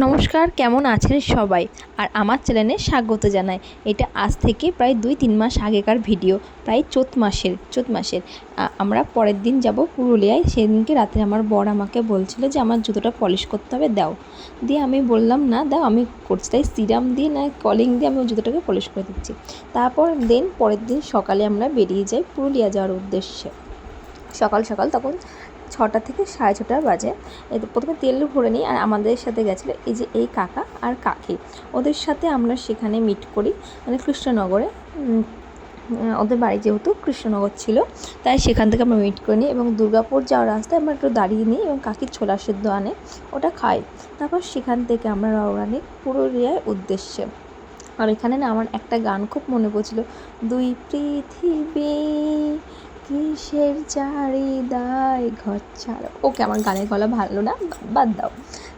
নমস্কার, কেমন আছেন সবাই? আর আমার চ্যানেলে স্বাগত জানাই। এটা আজ থেকে প্রায় দুই তিন মাস আগেকার ভিডিও, প্রায় চোত মাসের চোত মাসের। আমরা পরের দিন যাব পুরুলিয়ায়। সেদিনকে রাতে আমার বর আমাকে বলছিল যে, আমার জুতোটা পলিশ করতে হবে, দাও। দিয়ে আমি বললাম, না, দাও। আমি করছি। তাই সিরাম দিয়ে না, কলিং দিয়ে আমি ওই জুতোটাকে পলিশ করে দিচ্ছি। তারপর দেন পরের দিন সকালে আমরা বেরিয়ে যাই পুরুলিয়া যাওয়ার উদ্দেশ্যে। সকাল সকাল তখন ছটা থেকে সাড়ে ছটা বাজে। প্রথমে তেল ভরে নিই, আর আমাদের সাথে গেছিল এই যে এই কাকা আর কাকি। ওদের সাথে আমরা সেখানে মিট করি মানে কৃষ্ণনগরে। ওদের বাড়ি যেহেতু কৃষ্ণনগর ছিল, তাই সেখান থেকে আমরা মিট করে। নিই এবং দুর্গাপুর যাওয়ার রাস্তায় আমরা একটু দাঁড়িয়ে নিই এবং কাকির ছোলা সেদ্ধ আনে, ওটা খাই। তারপর সেখান থেকে আমরা রওনা নিই পুরুলিয়ার উদ্দেশ্যে। আর এখানে না আমার একটা গান খুব মনে পড়ছিল, দুই পৃথিবী কিসের চারিদায় ঘর ছাড়া। ওকে, আমার গানের গলা ভালো না, বাদ দাও।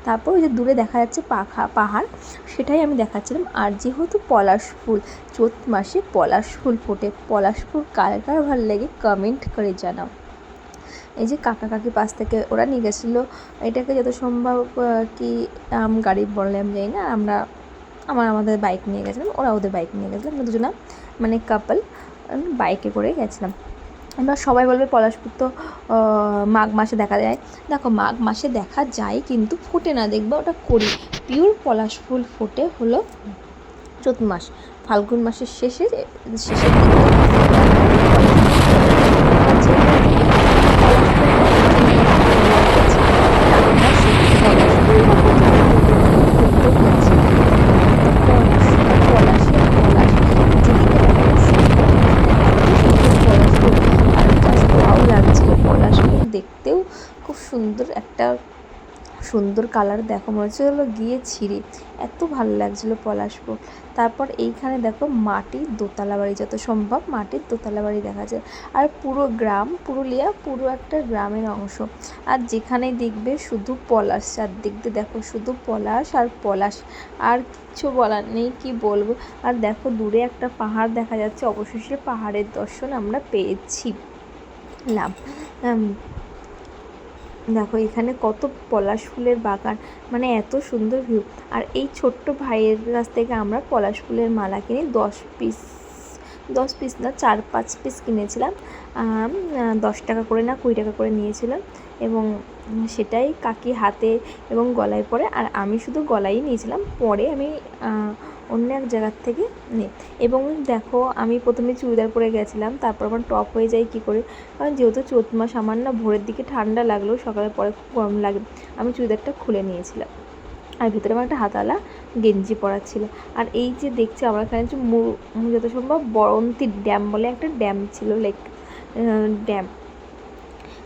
তারপর ওই যে দূরে দেখা যাচ্ছে পাখা, পাহাড়, সেটাই আমি দেখাচ্ছিলাম। আর যেহেতু পলাশ ফুল, চৈত মাসে পলাশ ফুল ফোটে। পলাশ ফুল কার কার ভালো লাগে কমেন্ট করে জানাও। এই যে কাকা কাকি পাশ থেকে ওরা নিয়ে গেছিল, এটাকে যত সম্ভব কি আম গাড়ি বললে আমি জানি না, আমরা, আমার, আমাদের বাইক নিয়ে গেছিলাম, ওরা ওদের বাইক নিয়ে গেছিলাম দুজনা মানে কাপল বাইকে করে গেছিলাম। এবার সবাই বলবে পলাশপুর তো মাঘ মাসে দেখা যায়। দেখো, মাঘ মাসে দেখা যায় কিন্তু ফোটে না, দেখব ওটা করি। পিওর পলাশ ফুল ফোটে হলো চতুর্মাস মাস। ফাল্গুন মাসের শেষে শেষে সুন্দর একটা সুন্দর কালার দেখো, মনে হচ্ছে হলো গিয়ে ছিঁড়ে। এত ভালো লাগছিল পলাশ ফুল। তারপর এইখানে দেখো মাটির দোতলা বাড়ি, যত সম্ভব মাটির দোতলা বাড়ি দেখা যায়। আর পুরো গ্রাম, পুরুলিয়া পুরো একটা গ্রামের অংশ। আর যেখানে দেখবে শুধু পলাশ চারদিক দিয়ে দেখো শুধু পলাশ আর পলাশ। আর কিচ্ছু বলার নেই, কি বলব? আর দেখো দূরে একটা পাহাড় দেখা যাচ্ছে, অবশেষে পাহাড়ের দর্শন আমরা পেয়েছি। লাভ। দেখো, এখানে কত পলাশ ফুলের বাগান। মানে এত সুন্দর ভিউ আর এই ছোট্ট ভাইয়ের কাছ থেকে আমরা পলাশ ফুলের মালা কিনি দশ পিস দশ পিস না, চার, পাঁচ পিস কিনেছিলাম। দশ টাকা করে না, কুড়ি টাকা করে নিয়েছিলাম। এবং সেটাই কাকি হাতে এবং গলায় পরে। আর আমি শুধু গলায় নিয়েছিলাম। পরে আমি অন্য এক জায়গার থেকে নিই এবং দেখো, আমি প্রথমে চুড়িদার পরে গেছিলাম, তারপর আমার টপ হয়ে যায় কী করে? কারণ যেহেতু চৈত মাস, আমার না ভোরের দিকে ঠান্ডা লাগলেও সকালের পরে খুব গরম লাগে, আমি চুড়িদারটা খুলে নিয়েছিলাম। আর ভিতরে আমার একটা হাতালা গেঞ্জি পরা ছিল। আর এই যে দেখছি, আমরা এখানে মু- যত সম্ভব বরন্তি ড্যাম বলে একটা ড্যাম ছিল লাইক ড্যাম।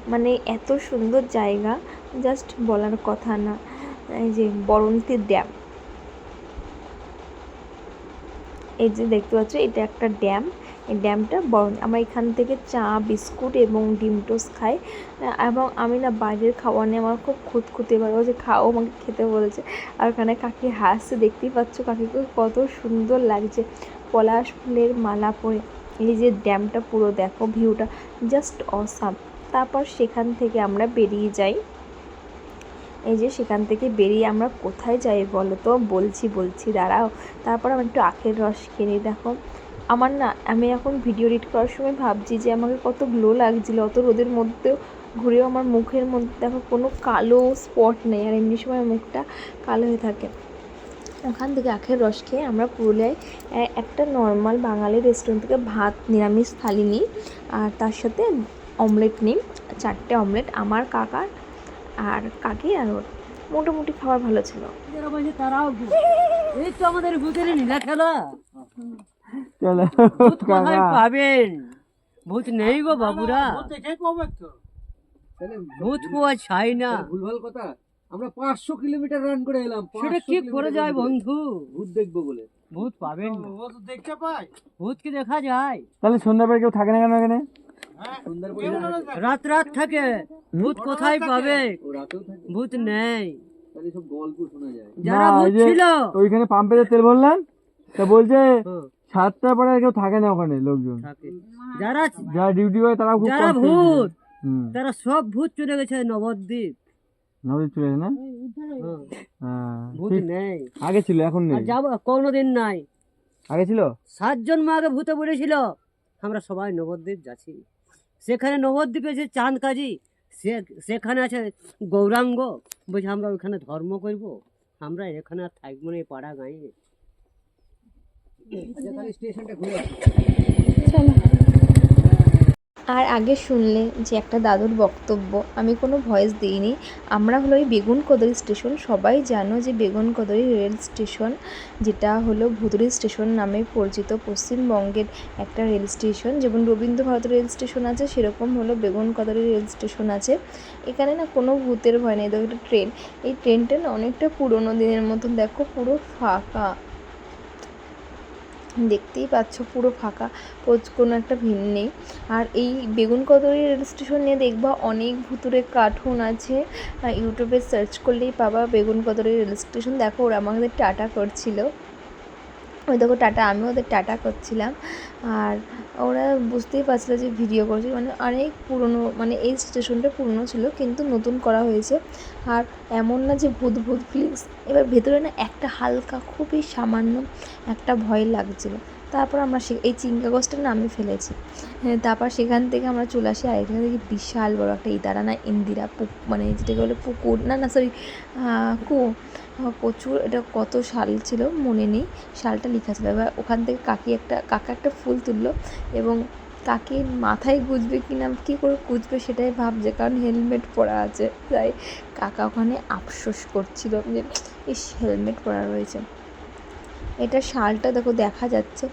মানে এত সুন্দর জায়গা, জাস্ট বলার কথা না। এই যে বরন্তি ড্যাম। এই যে দেখতে পাচ্ছ, এটা একটা ড্যাম। এই ড্যামটা বরং আমরা এখান থেকে চা, বিস্কুট এবং ডিম টোস্ট খাই। এবং আমি না বাইরের খাবার নিয়ে আমার খুব খুঁতখুঁতে এবার যে খাও আমাকে খেতে বলেছে। আর ওখানে কাকি হাসছে, দেখতেই পাচ্ছ কাকিকে কত সুন্দর লাগছে। পলাশ ফুলের মালা পরে। এই যে ড্যামটা পুরো দেখো, ভিউটা জাস্ট অসাম তারপর সেখান থেকে আমরা বেরিয়ে যাই। এই যে সেখান থেকে বেরিয়ে আমরা কোথায় যাই বলো তো? বলছি বলছি, দাঁড়াও। তারপর আমি একটু আখের রস কিনি দেখো। আমার না, আমি এখন ভিডিও এডিট করার সময় ভাবছি যে আমাকে কত গ্লো লাগছিল। অত রোদের মধ্যেও ঘুরেও আমার মুখের মধ্যে দেখো কোনো কালো স্পট নেই। আর এমনি সময় মুখটা কালো হয়ে থাকে। ওখান থেকে আখের রস খেয়ে আমরা পুরুলিয়ায় একটা নর্মাল বাঙালি রেস্টুরেন্ট থেকে ভাত, নিরামিষ থালি নিই আর তার সাথে অমলেট নিই। চারটে অমলেট আমার কাকার আর কাকি আর ওর মোটামুটি খাবার ভালো ছিল। তারাও এই তো আমাদের ভূতের নীলা খেলা। চলো ভূত পাবেন? ভূত নেই গো বাবুরা। ভূত কুয়া ছাই না। ভুলভাল কথা। আমরা পাঁচশো কিলোমিটার রান করে এলাম সেটা 500 কি করে যায় বন্ধু? ভূত দেখব বলে। ভূত পাবেন না। ভূত কি দেখা যায়। তাহলে সন্ধ্যাবেলা কেউ থাকে না কেন এখানে? রাত রাত থাকে। ভূত কোথায় পাবে? ভূত নেই। সব গল্প শোনা যায়। যারা ভূত ছিল। ওইখানে পাম্পে তেল ভরলাম তা বলছে হ্যাঁ, সাতটার পরে কেউ থাকে না ওখানে লোকজন। যারা যারা ডিউটি করে তারা খুব যারা ভূত তারা সব ভূত চলে গেছে নবদ্বীপ। নবদ্বীপ চলে গেছে না? হ্যাঁ, ভূত। নেই। আগে ছিল এখন নেই। যাব কোনোদিন নাই। আগে ছিল? সাতজন মা আগে ভূতে পড়েছিল। আমরা সবাই নবদ্বীপ যাচ্ছি। সেখানে নবদ্বীপে যে চাঁদ কাজী সে সেখানে আছে গৌরাঙ্গ। বলছে আমরা ওইখানে ধর্ম করব। আমরা এখানে আর থাকব না এই পাড়া গাঁয়ে। স্টেশনটা ঘুরে। আর আগে শুনলে যে একটা দাদুর বক্তব্য, আমি কোনো ভয়েস দিইনি। আমরা হলো এই বেগুন কদরি স্টেশন। সবাই জানো যে বেগুন কদরি রেল স্টেশন, যেটা হলো ভুতুরি স্টেশন নামে পরিচিত পশ্চিমবঙ্গের একটা রেল স্টেশন। যেমন রবীন্দ্র ভারত রেল স্টেশন আছে, সেরকম হলো বেগুন কদরি রেল স্টেশন আছে। এখানে না কোনো ভূতের ভয় নেই। দেখো একটা ট্রেন। এই ট্রেনটা না অনেকটা পুরোনো দিনের মতন। দেখো পুরো ফাঁকা। দেখতেই পাচ্ছ, পুরো ফাঁকা। কোনো একটা ভিড় নেই। আর এই বেগুন কদরি রেল স্টেশন নিয়ে দেখবা অনেক ভুতুরে কার্টুন আছে। ইউটিউবে সার্চ করলেই পাবা বেগুন কদরি রেল স্টেশন। দেখো, ওরা আমাদের টাটা করছিল। ওই দেখো টাটা, আমি ওদের টাটা করছিলাম। আর ওরা বুঝতেই পারছিল যে ভিডিও করছি। মানে অনেক পুরনো মানে এই স্টেশনটা পুরনো ছিল, কিন্তু নতুন করা হয়েছে। আর এমন না যে ভূত ভূত ফিলিংস এবার ভেতরে না একটা হালকা, খুবই সামান্য একটা ভয় লাগছিল। তারপর আমরা সে এই চিঙ্কা গাছটা না আমি ফেলেছি। হ্যাঁ, তারপর সেখান থেকে আমরা চলে আসি আর এখানে দেখি বিশাল বড় একটা ইদারা না ইন্দিরা পুক মানে যেটাকে বলে পুকুর। না না সরি কু প্রচুর এটা কত শাল ছিল মনে নেই। শালটা লেখা ছিল। এবার ওখান থেকে কাকি একটা কাকা একটা ফুল তুললো এবং কাকির মাথায় গুজবে কি না কী করে গুজবে সেটাই ভাবছে কারণ হেলমেট পরা আছে। তাই কাকা ওখানে আফসোস করছিল যে ইস হেলমেট পরা রয়েছে। এটা সালটা দেখো দেখা যাচ্ছে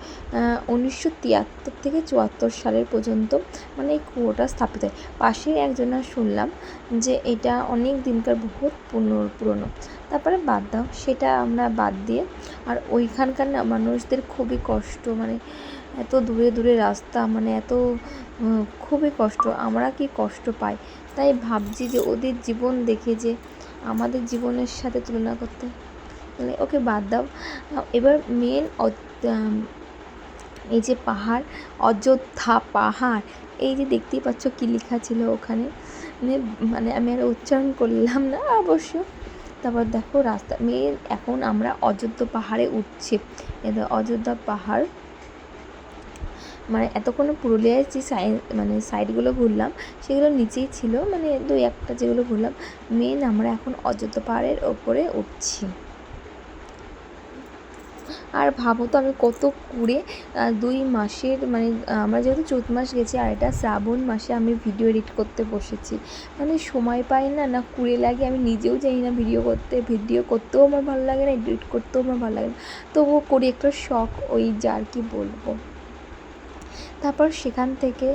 উনিশশো তিয়াত্তর থেকে চুয়াত্তর সালের পর্যন্ত মানে এই কুয়োটা স্থাপিত হয়। পাশে একজনের শুনলাম যে এটা অনেক দিনকার বহুত পুরনো পুরনো। তারপরে বাদ দাও, সেটা আমরা বাদ দিয়ে, আর ওইখানকার না মানুষদের খুবই কষ্ট মানে এত দূরে দূরে রাস্তা মানে এত খুবই কষ্ট, আমরা কি কষ্ট পাই? তাই ভাবছি যে ওদের জীবন দেখে যে আমাদের জীবনের সাথে তুলনা করতে মানে ওকে বাদ দাও। এবার মেন এই যে পাহাড়, অযোধ্যা পাহাড়, এই যে দেখতেই পাচ্ছ কী লেখা ছিল ওখানে। মানে মানে আমি আর উচ্চারণ করলাম না অবশ্য। তারপর দেখো রাস্তা মেন এখন আমরা অযোধ্যা পাহাড়ে উঠছি। অযোধ্যা পাহাড়। মানে এতক্ষণ পুরুলিয়ায় যে সাই মানে সাইডগুলো ঘুরলাম, সেগুলো নিচেই ছিল। মানে দুই একটা যেগুলো ঘুরলাম মেন আমরা এখন অযোধ্যা পাহাড়ের ওপরে উঠছি। আর ভাবো তো আমি কত কুড়ে দুই মাসের মানে আমরা যেহেতু চৈত মাস গেছি আর এটা শ্রাবণ মাসে আমি ভিডিও এডিট করতে বসেছি। মানে সময় পাই না না কুড়ে লাগে, আমি নিজেও জানি না ভিডিও করতে ভিডিও করতেও আমার ভালো লাগে না এডিট করতেও আমার ভালো লাগে না। তবুও করি একটা শখ, ওই যার কি বলব। তারপর সেখান থেকে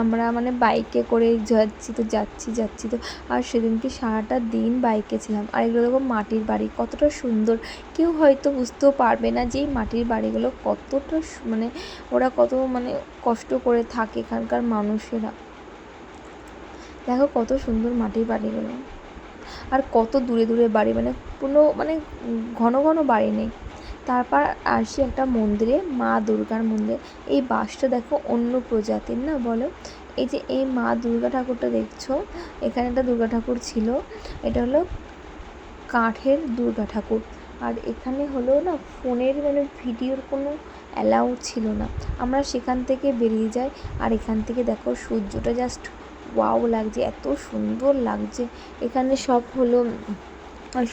আমরা মানে বাইকে করে যাচ্ছি তো যাচ্ছি যাচ্ছি তো। আর সেদিনকে সারাটা দিন বাইকে ছিলাম। আর এগুলো দেখো মাটির বাড়ি, কতটা সুন্দর। কেউ হয়তো বুঝতেও পারবে না যে এই মাটির বাড়িগুলো কতটা মানে ওরা কত মানে কষ্ট করে থাকে এখানকার মানুষেরা। দেখো কত সুন্দর মাটির বাড়িগুলো। আর কত দূরে দূরে বাড়ি মানে কোনো মানে ঘন ঘন বাড়ি নেই। তারপর আসি একটা মন্দিরে, মা দুর্গার মন্দির। এই বাসটা দেখো অন্য প্রজাতির না বলো? এই যে এই মা দুর্গা ঠাকুরটা দেখছ? এখানে একটা দুর্গা ঠাকুর ছিল। এটা হলো কাঠের দুর্গা ঠাকুর। আর এখানে হলো না ফোনের মানে ভিডিওর কোনো অ্যালাউ ছিল না। আমরা সেখান থেকে বেরিয়ে যাই। আর এখান থেকে দেখো সূর্যটা জাস্ট ওয়াও লাগছে, এত সুন্দর লাগছে। এখানে সব হলো,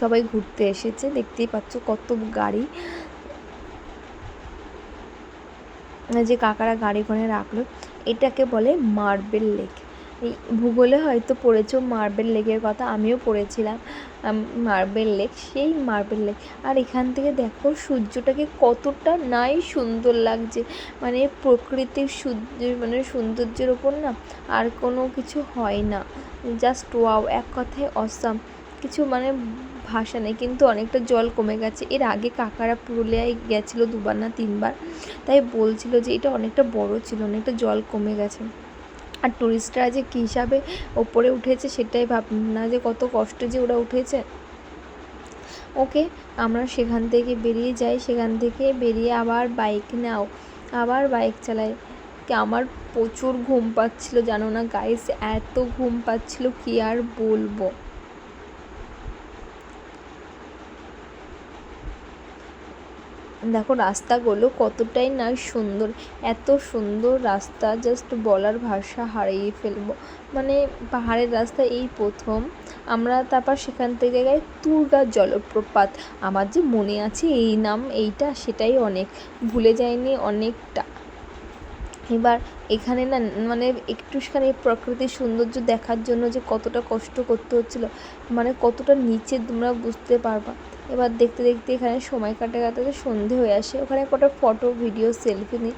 সবাই ঘুরতে এসেছে, দেখতেই পাচ্ছ কত গাড়ি। যে কাকারা গাড়ি ওখানে রাখল, এটাকে বলে মার্বেল লেক। এই ভূগোলে হয়তো পড়েছো মার্বেল লেকের কথা, আমিও পড়েছিলাম মার্বেল লেক, সেই মার্বেল লেক। আর এখান থেকে দেখো সূর্যটাকে কতটা নাই সুন্দর লাগছে। মানে প্রকৃতির সূর্য মানে সৌন্দর্যের ওপর না আর কোনো কিছু হয় না। জাস্ট ওয়াও, এক কথায় অসাম। কিছু মানে ভাষা নেই, কিন্তু অনেকটা জল কমে গেছে। এর আগে কাকারা পুরুলিয়ায় গেছিল দুবার না তিনবার, তাই বলছিল যে এটা অনেকটা বড় ছিল, অনেকটা জল কমে গেছে। আর টুরিস্টরা যে কী হিসাবে ওপরে উঠেছে সেটাই ভাব না যে কত কষ্ট যে ওরা উঠেছে। ওকে, আমরা সেখান থেকে বেরিয়ে যাই, সেখান থেকে বেরিয়ে আবার বাইক নাও, আবার বাইক চালাই। আমার প্রচুর ঘুম পাচ্ছিল, জানো না গাইস এত ঘুম পাচ্ছিল, কি আর বলব? দেখো রাস্তাগুলো কতটাই না সুন্দর। এত সুন্দর রাস্তা জাস্ট বলার ভাষা হারিয়ে ফেলব। মানে পাহাড়ের রাস্তা এই প্রথম। আমরা তারপর সেখান থেকে যাই তুরগা জলপ্রপাত। আমার যে মনে আছে এই নাম, এইটা সেটাই অনেক। ভুলে যায়নি অনেকটা। এবার এখানে না মানে একটুখানি প্রকৃতির সৌন্দর্য দেখার জন্য যে কতটা কষ্ট করতে হচ্ছিল মানে কতটা নিচে তোমরা বুঝতে পারবা। এবার দেখতে দেখতে এখানে সময় কাটে কাটাতে সন্ধে হয়ে আসে। ওখানে কটা ফটো ভিডিও সেলফি নিই।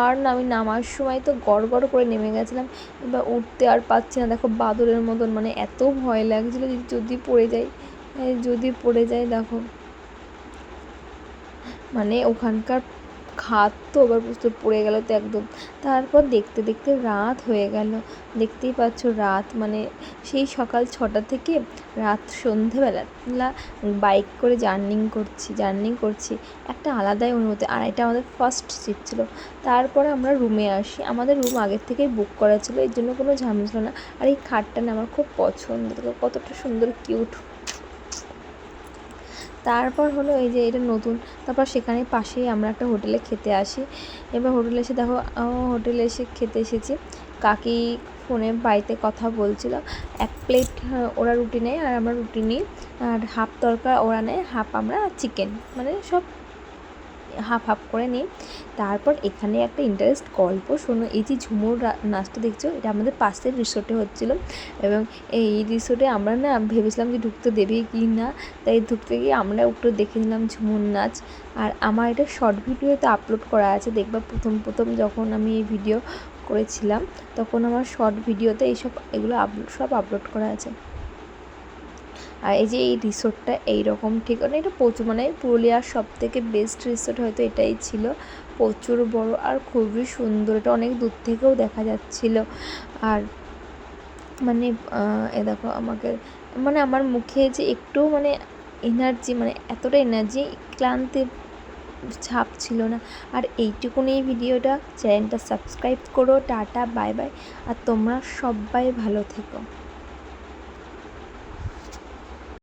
আর না, আমি নামার সময় তো গড় গড় করে নেমে গেছিলাম। এবার উঠতে আর পাচ্ছি না। দেখো বাদরের মতন মানে এত ভয় লাগছিল যদি পড়ে যাই যদি পড়ে যায় দেখো। মানে ওখানকার খাত তো এবার বুঝতে পড়ে গেল তো একদম। তারপর দেখতে দেখতে রাত হয়ে গেল। দেখতেই পাচ্ছ রাত মানে সেই সকাল ছটা থেকে রাত সন্ধেবেলা বাইক করে জার্নিং করছি, জার্নি করছি। একটা আলাদাই অনুভূতি, আর এটা আমাদের ফার্স্ট ট্রিপ ছিল। তারপরে আমরা রুমে আসি। আমাদের রুম আগের থেকেই বুক করা ছিল, এর জন্য কোনো ঝামেলা না। আর এই খাটটা না আমার খুব পছন্দ কতটা সুন্দর কিউট তারপর হলো এই যে এটা নতুন। তারপর সেখানে পাশেই আমরা একটা হোটেলে খেতে আসি। এবার হোটেলে এসে দেখো হোটেলে এসে খেতে এসেছি। কাকি ফোনে বাড়িতে কথা বলছিল। এক প্লেট ওরা রুটি নেয় আর আমরা রুটি নিই। আর হাফ তরকা ওরা নেয়, হাফ আমরা চিকেন মানে সব হাফ হাফ করে নিই। তারপর এখানে একটা ইন্টারেস্ট গল্প শোনো। এই যে ঝুমুর নাচটা দেখছ? এটা আমাদের পাশের রিসোর্টে হচ্ছিল। এবং এই রিসোর্টে আমরা না ভেবেছিলাম যে ঢুকতে দেবে কি না? তাই ঢুকতে গিয়ে আমরা একটু দেখে নিলাম ঝুমুর নাচ। আর আমার এটা শর্ট ভিডিওতে আপলোড করা আছে। দেখবা প্রথম প্রথম যখন আমি এই ভিডিও করেছিলাম, তখন আমার শর্ট ভিডিওতে এইসব, এগুলো আপলোড সব আপলোড করা আছে। আর এই যে এই রিসোর্টটা এইরকম ঠিক মানে এটা প্রচুর মানে পুরুলিয়ার সব থেকে বেস্ট রিসোর্ট হয়তো এটাই ছিল। প্রচুর বড় আর খুবই সুন্দর। এটা অনেক দূর থেকেও দেখা যাচ্ছিল। আর মানে এ দেখো আমাকে মানে আমার মুখে যে একটু মানে এনার্জি মানে এতটা এনার্জি ক্লান্তি ছাপ ছিল না। আর এইটুকুনি এই ভিডিওটা চ্যানেলটা সাবস্ক্রাইব করো, টাটা বাই বাই আর তোমরা সবাই ভালো থেকো।